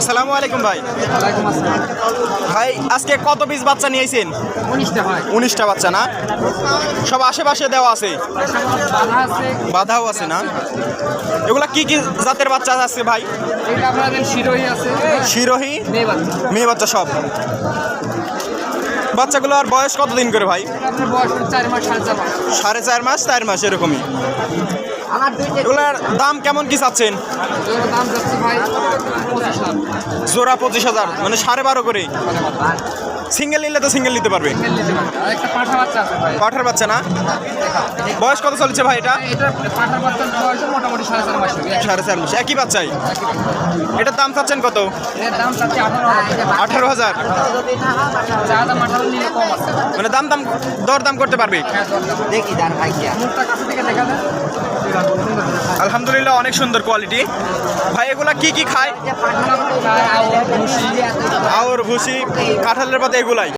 আসসালামু আলাইকুম ভাই। ভাই আজকে কত পিস বাচ্চা নিয়েছেন উনিশটা বাচ্চা না? সব আশেপাশে দেওয়া আছে। বাধাও আছে না? এগুলা কি কি জাতের বাচ্চা আছে ভাই? শিরোহী আছে। শিরোহী? মেয়ে বাচ্চা সব। বাচ্চাগুলোর বয়স কতদিন করে ভাই? সাড়ে চার মাস। চার মাস এরকমই। এগুলোর দাম কেমন কি চাচ্ছেন? জোড়া পঁচিশ হাজার মানে সাড়ে বারো করে সিঙ্গেল নিলে তো সিঙ্গেল নিতে পারবে। আর পাঠার বাচ্চা না? বয়স কত চলছে ভাই এটা? সাড়ে চার মাস হবে সাড়ে চার মাস। একই বাচ্চাই? এটার দাম চাচ্ছেন কত? এর আঠারো হাজার। মানে দাম দাম দর দাম করতে পারবে? দেখি ভাই মুখটা কাছে থেকে দেখা যায় আলহামদুলিল্লাহ অনেক সুন্দর কোয়ালিটি ভাই এগুলা কি কি খায়? আওর ভুসি কাঁঠালের পাতা এগুলাই।